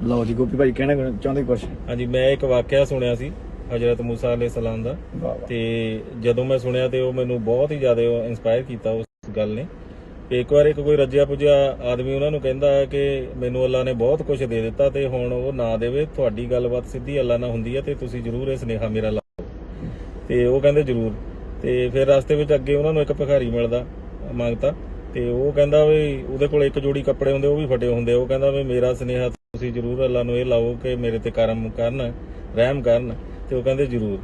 ਲਓ ਜੀ ਗੋਪੀ ਭਾਈ ਕਹਿਣਾ ਚਾਹੁੰਦੇ ਕੁਛ? ਹਾਂਜੀ ਮੈਂ ਇੱਕ ਵਾਕਿਆ ਸੁਣਿਆ ਸੀ ਹਜ਼ਰਤ ਮੂਸਾ ਅਲੈਹ ਸਲਾਮ ਦਾ। ਤੇ ਜਦੋਂ ਮੈਂ ਸੁਣਿਆ ਤੇ ਉਹ ਮੈਨੂੰ ਬਹੁਤ ਹੀ ਜ਼ਿਆਦਾ ਇਨਸਪਾਇਰ ਕੀਤਾ ਉਸ ਗੱਲ ਨੇ। ਇੱਕ ਵਾਰ ਇੱਕ ਕੋਈ ਰੱਜਿਆ ਪੁਜਿਆ ਆਦਮੀ ਉਹਨਾਂ ਨੂੰ ਕਹਿੰਦਾ ਕਿ ਮੈਨੂੰ ਅੱਲਾ ਨੇ ਬਹੁਤ ਕੁਝ ਦੇ ਦਿੱਤਾ ਤੇ ਹੁਣ ਉਹ ਨਾ ਦੇਵੇ ਤੁਹਾਡੀ ਗੱਲਬਾਤ ਸਿੱਧੀ ਅੱਲਾ ਨਾਲ ਹੁੰਦੀ ਹੈ ਤੇ ਤੁਸੀਂ ਜ਼ਰੂਰ ਇਹ ਸੁਨੇਹਾ ਮੇਰਾ ਲਾਓ ਤੇ ਉਹ ਕਹਿੰਦੇ ਜ਼ਰੂਰ। ਤੇ ਫਿਰ ਰਸਤੇ ਵਿੱਚ ਅੱਗੇ ਉਹਨਾਂ ਨੂੰ ਇੱਕ ਭਿਖਾਰੀ ਮਿਲਦਾ ਮੰਗਤਾ। ਤੇ ਉਹ ਕਹਿੰਦਾ ਵੀ ਉਹਦੇ ਕੋਲ ਇੱਕ ਜੋੜੀ ਕੱਪੜੇ ਹੁੰਦੇ ਉਹ ਵੀ ਫਟੇ ਹੁੰਦੇ। ਉਹ ਕਹਿੰਦਾ ਵੀ ਮੇਰਾ ਸੁਨੇਹਾ ਤੁਸੀਂ ਜ਼ਰੂਰ ਅੱਲਾ ਨੂੰ ਇਹ ਲਾਓ ਕਿ ਮੇਰੇ ਤੇ ਕਰਮ ਕਰਨ, ਰਹਿਮ ਕਰਨ, ਤੇ ਉਹ ਕਹਿੰਦੇ ਜ਼ਰੂਰ।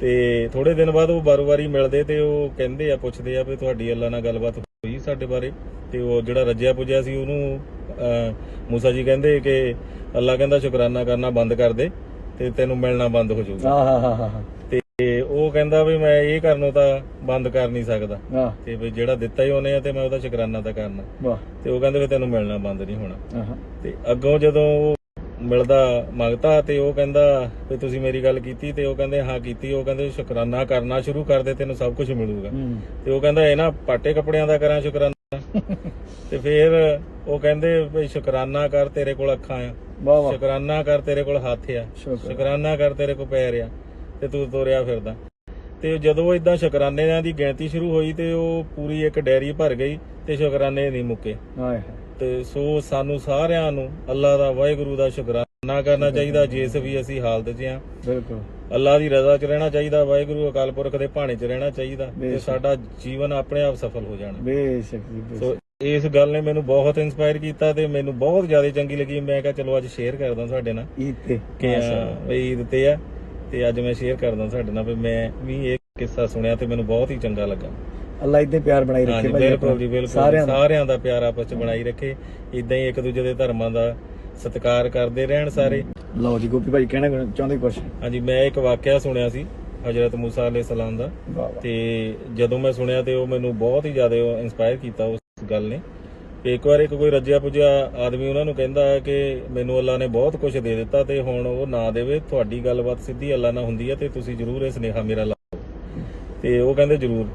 ਤੇ ਥੋੜੇ ਦਿਨ ਬਾਅਦ ਉਹ ਬਾਰ-ਬਾਰੀ ਮਿਲਦੇ ਤੇ ਉਹ ਕਹਿੰਦੇ ਆ, ਪੁੱਛਦੇ ਆ ਵੀ ਤੁਹਾਡੀ ਅੱਲਾ ਨਾਲ ਗੱਲਬਾਤ ਹੋਈ ਸਾਡੇ ਬਾਰੇ। ਤੇ ਉਹ ਜਿਹੜਾ ਰੱਜਿਆ ਪੁੱਜਿਆ ਸੀ ਉਹਨੂੰ ਮੂਸਾ ਜੀ ਕਹਿੰਦੇ ਕਿ ਅੱਲਾ ਕਹਿੰਦਾ ਸ਼ੁਕਰਾਨਾ ਕਰਨਾ ਬੰਦ ਕਰ ਦੇ ਤੇ ਤੈਨੂੰ ਮਿਲਣਾ ਬੰਦ ਹੋ ਜਾਊਗਾ। ਆਹ ਉਹ ਕਹਿੰਦਾ ਵੀ ਮੈਂ ਇਹ ਕਰਨੋਂ ਤਾਂ ਬੰਦ ਕਰ ਨਹੀਂ ਸਕਦਾ। ਤੇ ਵੀ ਜਿਹੜਾ ਦਿੱਤਾ ਹੀ ਉਹਨੇ ਆ ਤੇ ਮੈਂ ਉਹਦਾ ਸ਼ੁਕਰਾਨਾ ਤਾਂ ਕਰਨਾ। ਵਾਹ। ਤੇ ਉਹ ਕਹਿੰਦੇ ਵੀ ਤੈਨੂੰ ਮਿਲਣਾ ਬੰਦ ਨਹੀਂ ਹੋਣਾ। ਤੇ ਅੱਗੋਂ ਜਦੋਂ ਉਹ ਮਿਲਦਾ ਮੰਗਤਾ ਤੇ ਉਹ ਕਹਿੰਦਾ ਵੀ ਤੁਸੀਂ ਮੇਰੀ ਗੱਲ ਕੀਤੀ ਤੇ ਉਹ ਕਹਿੰਦੇ ਹਾਂ ਕੀਤੀ ਉਹ ਕਹਿੰਦੇ ਸ਼ੁਕਰਾਨਾ ਕਰਨਾ ਸ਼ੁਰੂ ਕਰ ਦੇ ਤੈਨੂੰ ਸਭ ਕੁਝ ਮਿਲੂਗਾ। ਹੂੰ। ਤੇ ਉਹ ਕਹਿੰਦਾ ਇਹ ਨਾ ਪਾਟੇ ਕੱਪੜਿਆਂ ਦਾ ਕਰਾਂ ਸ਼ੁਕਰਾਨਾ। ਤੇ ਫਿਰ ਉਹ ਕਹਿੰਦੇ ਵੀ ਸ਼ੁਕਰਾਨਾ ਕਰ ਤੇਰੇ ਕੋਲ ਅੱਖਾਂ ਆ। ਸ਼ੁਕਰਾਨਾ ਕਰ ਤੇਰੇ ਕੋਲ ਹੱਥ ਆ। ਸ਼ੁਕਰ। ਸ਼ੁਕਰਾਨਾ ਕਰ ਤੇਰੇ ਕੋਲ ਪੈਰ ਆ। ਤੇ ਤੂੰ ਤੋਰਿਆ ਫਿਰਦਾ। ਤੇ ਜਦੋਂ ਇਦਾਂ ਸ਼ੁਕਰਾਨਿਆਂ ਦੀ ਗਿਣਤੀ ਸ਼ੁਰੂ ਹੋਈ ਤੇ ਉਹ ਪੂਰੀ ਇੱਕ ਡੈਰੀ ਭਰ ਗਈ ਤੇ ਸ਼ੁਕਰਾਨੇ ਨਹੀਂ ਮੁੱਕੇ। ਹਾਏ ਤੇ ਸੋ ਸਾਨੂੰ ਸਾਰਿਆਂ ਨੂੰ ਅੱਲਾ ਦਾ ਵਾਹਿਗੁਰੂ ਦਾ ਸ਼ੁਕਰਾਨਾ ਕਰਨਾ ਚਾਹੀਦਾ ਜਿਸ ਵੀ ਅਸੀਂ ਹਾਲਤ 'ਚ ਆ ਬਿਲਕੁਲ। ਅੱਲਾ ਦੀ ਰਜ਼ਾ 'ਚ ਰਹਿਣਾ ਚਾਹੀਦਾ ਵਾਹਿਗੁਰੂ ਅਕਾਲ ਪੁਰਖ ਦੇ ਭਾਣੇ 'ਚ ਰਹਿਣਾ ਚਾਹੀਦਾ ਤੇ। ਸਾਡਾ ਜੀਵਨ ਆਪਣੇ ਆਪ ਸਫਲ ਹੋ ਜਾਣਾ। ਬੇਸ਼ੱਕ ਜੀ ਸੋ ਇਸ ਗੱਲ ਨੇ ਮੈਨੂੰ ਬਹੁਤ ਇਨਸਪਾਇਰ ਕੀਤਾ ਤੇ ਮੈਨੂੰ ਬਹੁਤ ਜ਼ਿਆਦਾ ਚੰਗੀ ਲੱਗੀ। ਮੈਂ ਕਿਹਾ ਚਲੋ ਅੱਜ ਸ਼ੇਅਰ ਕਰਦਾ ਤੁਹਾਡੇ ਨਾਲ। ਈਦ ਤੇ। ਕਿ ਈਦ ਤੇ ਆ। ਤੇ ਅੱਜ ਮੈਂ ਸ਼ੇਅਰ ਕਰਦਾ ਤੁਹਾਡੇ ਨਾਲ ਵੀ ਮੈਂ ਵੀ ਇਹ ਕਿੱਸਾ ਸੁਣਿਆ ਤੇ ਮੈਨੂੰ ਬਹੁਤ ਹੀ ਚੰਗਾ ਲੱਗਾ। ਅੱਲਾ ਇਦਾਂ ਪਿਆਰ ਬਣਾਈ ਰੱਖੇ ਭਾਈ ਬਿਲਕੁਲ। ਜੀ ਬਿਲਕੁਲ ਸਾਰਿਆਂ ਦਾ। ਪਿਆਰ ਆਪਸ ਚ ਬਣਾਈ ਰੱਖੇ। ਇਦਾਂ ਹੀ ਇੱਕ ਦੂਜੇ ਦੇ ਧਰਮਾਂ ਦਾ ਸਤਿਕਾਰ ਕਰਦੇ ਰਹਿਣ ਸਾਰੇ। ਲਓ ਜੀ ਗੋਪੀ ਭਾਈ ਕਹਿਣਾ ਚਾਹੁੰਦੇ ਕੁਛ? ਹਾਂਜੀ ਮੈਂ ਇੱਕ ਵਾਕਿਆ ਸੁਣਿਆ ਸੀ ਹਜ਼ਰਤ ਮੂਸਾ ਅਲੈਹ ਸਲਾਮ ਦਾ। ਤੇ ਜਦੋਂ ਮੈਂ ਸੁਣਿਆ ਤੇ ਉਹ ਮੈਨੂੰ ਬਹੁਤ ਹੀ ਜ਼ਿਆਦਾ ਇਨਸਪਾਇਰ ਕੀਤਾ ਉਸ ਗੱਲ ਨੇ। ਤੇ ਇੱਕ ਵਾਰ ਇੱਕ ਕੋਈ ਰੱਜਿਆ ਪੁੱਜਿਆ ਆਦਮੀ ਉਹਨਾਂ ਨੂੰ ਕਹਿੰਦਾ ਹੈ ਕਿ ਮੈਨੂੰ ਅੱਲਾ ਨੇ ਬਹੁਤ ਕੁਝ ਦੇ ਦਿੱਤਾ ਤੇ ਹੁਣ ਉਹ ਨਾ ਦੇਵੇ, ਤੁਹਾਡੀ ਗੱਲਬਾਤ ਸਿੱਧੀ ਅੱਲਾ ਨਾਲ ਹੁੰਦੀ ਹੈ ਤੇ ਤੁਸੀਂ ਜ਼ਰੂਰ ਇਹ ਸੁਨੇਹਾ ਮੇਰਾ ਲਾਓ ਤੇ ਉਹ ਕਹਿੰਦੇ ਜ਼ਰੂਰ।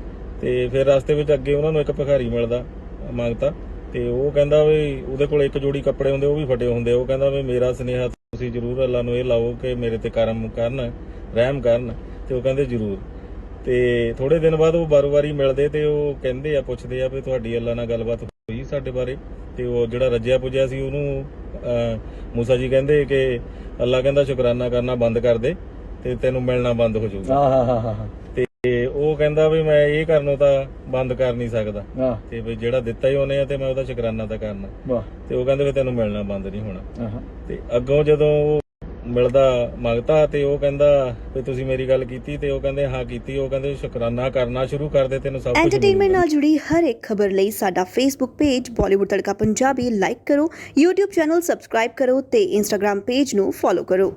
ਤੇ ਫਿਰ ਰਸਤੇ ਵਿੱਚ ਅੱਗੇ ਉਹਨਾਂ ਨੂੰ ਇੱਕ ਭਿਖਾਰੀ ਮਿਲਦਾ, ਮੰਗਤਾ। ਤੇ ਉਹ ਕਹਿੰਦਾ ਵੀ ਉਹਦੇ ਕੋਲ ਇੱਕ ਜੋੜੀ ਕੱਪੜੇ ਹੁੰਦੇ, ਉਹ ਵੀ ਫਟੇ ਹੁੰਦੇ। ਉਹ ਕਹਿੰਦਾ ਵੀ ਮੇਰਾ ਸੁਨੇਹਾ ਤੁਸੀਂ ਜ਼ਰੂਰ ਅੱਲਾ ਨੂੰ ਇਹ ਲਾਓ ਕਿ ਮੇਰੇ ਤੇ ਕਰਮ ਕਰਨ, ਰਹਿਮ ਕਰਨ। ਤੇ ਉਹ ਕਹਿੰਦੇ ਜ਼ਰੂਰ। ਤੇ ਥੋੜੇ ਦਿਨ ਬਾਅਦ ਉਹ ਬਾਰ-ਬਾਰੀ ਮਿਲਦੇ ਤੇ ਉਹ ਕਹਿੰਦੇ ਆ, ਪੁੱਛਦੇ ਆ ਵੀ ਤੁਹਾਡੀ ਅੱਲਾ ਨਾਲ ਗੱਲਬਾਤ ਹੋਈ ਸਾਡੇ ਬਾਰੇ ਤੇ ਉਹ ਜਿਹੜਾ ਰੱਜਿਆ ਪੁਜਿਆ ਸੀ ਉਹਨੂੰ ਮੂਸਾ ਜੀ ਕਹਿੰਦੇ ਕਿ ਅੱਲਾ ਕਹਿੰਦਾ ਸ਼ੁਕਰਾਨਾ ਕਰਨਾ ਬੰਦ ਕਰ ਦੇ ਤੇ ਤੈਨੂੰ ਮਿਲਣਾ ਬੰਦ ਹੋ ਜਾਊਗਾ। ਆਹ ਹਾ ਹਾ ਹਾ ਹਾ ਤੇ ਉਹ ਕਹਿੰਦਾ ਵੀ ਮੈਂ ਇਹ ਕਰਨੋਂ ਤਾਂ ਬੰਦ ਕਰ ਨਹੀਂ ਸਕਦਾ। ਤੇ ਵੀ ਜਿਹੜਾ ਦਿੱਤਾ ਹੀ ਉਹਨੇ ਆ ਤੇ ਮੈਂ ਉਹਦਾ ਸ਼ੁਕਰਾਨਾ ਤਾਂ ਕਰਨਾ। ਵਾਹ। ਤੇ ਉਹ ਕਹਿੰਦੇ ਵੀ ਤੈਨੂੰ ਮਿਲਣਾ ਬੰਦ ਨਹੀਂ ਹੋਣਾ। ਆਹਾ। ਤੇ ਅੱਗੋਂ ਜਦੋਂ ਉਹ ਮਿਲਦਾ ਮੰਗਤਾ ਤੇ ਉਹ ਕਹਿੰਦਾ ਵੀ ਤੁਸੀਂ ਮੇਰੀ ਗੱਲ ਕੀਤੀ ਤੇ ਉਹ ਕਹਿੰਦੇ ਹਾਂ ਕੀਤੀ ਉਹ ਕਹਿੰਦੇ ਸ਼ੁਕਰਾਨਾ ਕਰਨਾ ਸ਼ੁਰੂ ਕਰ ਦੇ ਤੈਨੂੰ ਸਭ ਕੁਝ ਐਂਟਰਟੇਨਮੈਂਟ ਨਾਲ ਜੁੜੀ ਹਰ ਇੱਕ ਖਬਰ ਲਈ ਸਾਡਾ Facebook page Bollywood Tadka Punjabi like ਕਰੋ YouTube ਚੈਨਲ ਸਬਸਕ੍ਰਾਈਬ ਕਰੋ ਤੇ Instagram ਪੇਜ ਨੂੰ ਫੋਲੋ ਕਰੋ।